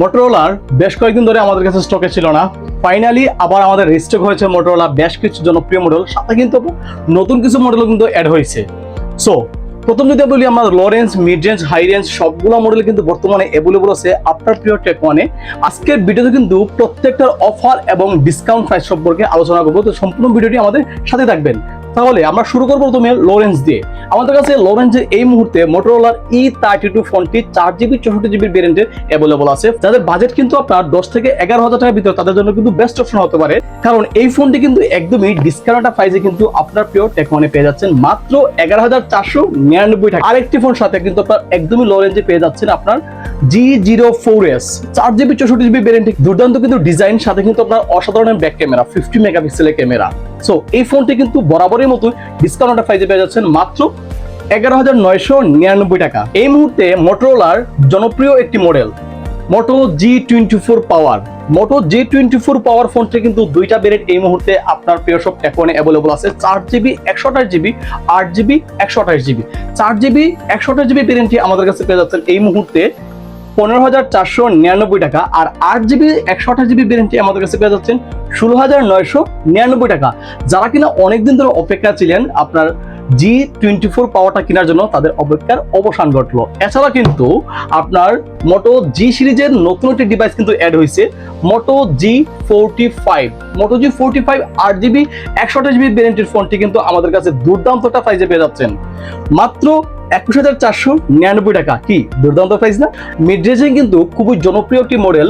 মোটরোলার বেশ কয়েকদিন ধরে আমাদের কাছে স্টকে ছিল না। ফাইনালি আবার আমাদের রিস্টক হয়েছে মোটরোলা বেশ কিছু জনপ্রিয় মডেল সাথে কিন্তু নতুন কিছু মডেলও কিন্তু অ্যাড হয়েছে। সো প্রথম যদি বলি আমরা low range mid range high range সবগুলো মডেল কিন্তু বর্তমানে অ্যাভেলেবল আছে আপনার প্রিয় টেক ওয়ানে আজকের ভিডিওতে কিন্তু প্রত্যেকটার অফার এবং ডিসকাউন্ট প্রাইস সম্পর্কে আলোচনা করব। তো সম্পূর্ণ ভিডিওটি আমাদের সাথে থাকবেন। তাহলে আমরা শুরু করব প্রথমে লোরেন্স দিয়ে। আমাদের কাছে লোরেন্সের এই মুহূর্তে মোটরোলার ই থার্টি টু ফোনটি চার জিবি, চৌষট্টি জিবির ভেরিয়েন্টের অ্যাভেলেবল আছে। যাদের বাজেট কিন্তু আপনার দশ থেকে এগারো হাজার টাকার ভিতরে, তাদের জন্য কিন্তু বেস্ট অপশন হতে পারে। কারণ এই ফোনটি কিন্তু একদমই ডিসকাউন্ট প্রাইসে কিন্তু আপনার প্রিয় টেকমনে পেয়ে যাচ্ছেন। মাত্র এগারো হাজার চারশো নিরানব্বই টাকা। আরেকটি ফোন সাথে কিন্তু আপনার একদমই লো রেঞ্জে পেয়ে যাচ্ছেন আপনার জি জিরো ফোর এস চার জিবি, চৌষট্টি জিবি ভেরিয়েন্ট দুর্দান্ত কিন্তু ডিজাইন সাথে কিন্তু আপনার অসাধারণ ব্যাক ক্যামেরা ফিফটি মেগাপিক্সেলের ক্যামেরা সো এই ফোনটি কিন্তু বরাবরের মতো ডিসকাউন্ট প্রাইসে পেয়ে যাচ্ছেন মাত্র এগারো হাজার নয়শো নিরানব্বই টাকা। এই মুহূর্তে মোটরোলার জনপ্রিয় একটি model Moto G twenty four power Moto G twenty four power ফোনটি কিন্তু দুইটা ভেরিয়েন্ট এই মুহূর্তে আপনার প্রিয় সব টেকনে অ্যাভেলেবল আছে। চার জিবি, একশো আঠাশ জিবি, আট জিবি, একশো আঠাশ জিবি। চার জিবি, একশো আঠাশ জিবি ভেরিয়েন্টটি আমাদের কাছে পেয়ে যাচ্ছেন এই মুহূর্তে পনেরো হাজার চারশো নিরানব্বই টাকা আর আট জিবি, একশো আঠাশ জিবি ভেরিয়েন্টটি আমাদের কাছে পেয়ে যাচ্ছেন ষোলো হাজার নয়শো নিরানব্বই টাকা। যারা কিনা অনেকদিন ধরে অপেক্ষা ছিলেন আপনার জি টোয়েন্টি ফোর পাওয়ারটা কেনার জন্য, তাদের অপেক্ষার অবসান ঘটলো। এছাড়া কিন্তু আপনার মোটো জি সিরিজের নতুন একটি ডিভাইস কিন্তু অ্যাড হয়েছে Moto G forty five Moto G forty five আট জিবি, একশো আঠাশ জিবি ভেরিয়েন্টের ফোনটি কিন্তু আমাদের কাছে দুর্দান্তটা প্রাইজে পেয়ে যাচ্ছেন। মাত্র একুশ হাজার চারশো নিরানব্বই টাকা। কি? দুর্দান্ত প্রাইস না? মিড কিন্তু খুবই জনপ্রিয় একটি model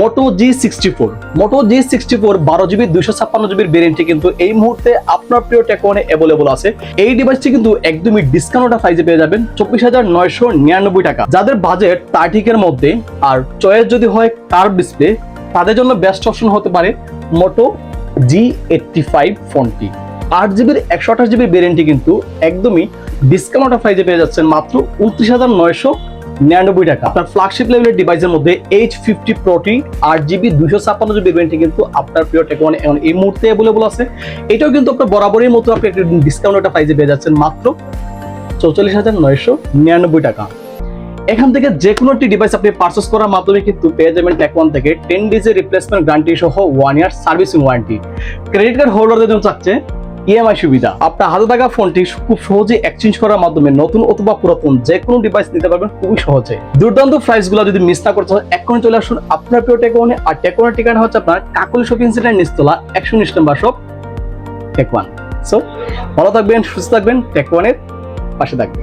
Moto G sixty four Moto G sixty four বারো জিবি দুইশো ছাপ্পান্ন জিবির ভেরিয়েন্টটি কিন্তু এই মুহূর্তে আপনার প্রিয় টেকওয়ানে অ্যাভেলেবল আছে। এই ডিভাইসটি কিন্তু একদমই ডিসকাউন্ট প্রাইসে পেয়ে যাবেন, চব্বিশ হাজার নয়শো নিরানব্বই টাকা। যাদের বাজেট থার্টিকের মধ্যে আর চয়েস যদি হয় কার্ভ ডিসপ্লে তাদের জন্য বেস্ট অপশন হতে পারে মোটো জি এইটটি ফাইভ ফোনটি আট জিবির একশো আঠাশ জিবির ভেরিয়েন্টটি কিন্তু একদমই ডিসকাউন্ট প্রাইজে পেয়ে যাচ্ছেন মাত্র উনত্রিশ হাজার নয়শো নিরানব্বই টাকা। আপনার লেভেলের ডিভাইসের মধ্যে এইচ ফিফটি প্রোটি আট জিবি দুশো ছাপ্পান্ন জিবি কিন্তু আপনার প্রিয় এখন এই মুহূর্তে অ্যাভেলেবল আছে। এটাও কিন্তু আপনার বরাবরই মতো আপনি ডিসকাউন্ট একটা পেয়ে যাচ্ছেন মাত্র চৌচল্লিশ হাজার নয়শো নিরানব্বই টাকা। এখান থেকে যে কোনো একটি ডিভাইস আপনি করার মাধ্যমে কিন্তু পেয়ে যাবেন টেকওয়ান থেকে টেন ডেজের রিপ্লেসমেন্ট গ্যারান্টি সহ one year servicing warranty credit card হোল্ডারদের জন্য চাচ্ছে ইএমআই সুবিধা। আপনার হাতে থাকা ফোনটি খুব সহজে এক্সচেঞ্জ করার মাধ্যমে নতুন অথবা পুরাতন যে কোনো ডিভাইস নিতে পারবেন খুবই সহজে। দুর্দান্ত প্রাইসগুলো যদি মিস না করতে হয় এক্ষুনি চলে আসুন আপনার প্রিয় টেকওয়ানে আর টেকওয়ানের ঠিকানা হচ্ছে আপনার কাকুলি শপিং সেন্টার নিস্তলা একশো উনিশ নম্বর শপ টেকওয়ান সো ভালো থাকবেন, সুস্থ থাকবেন টেকওয়ানের পাশে থাকবেন।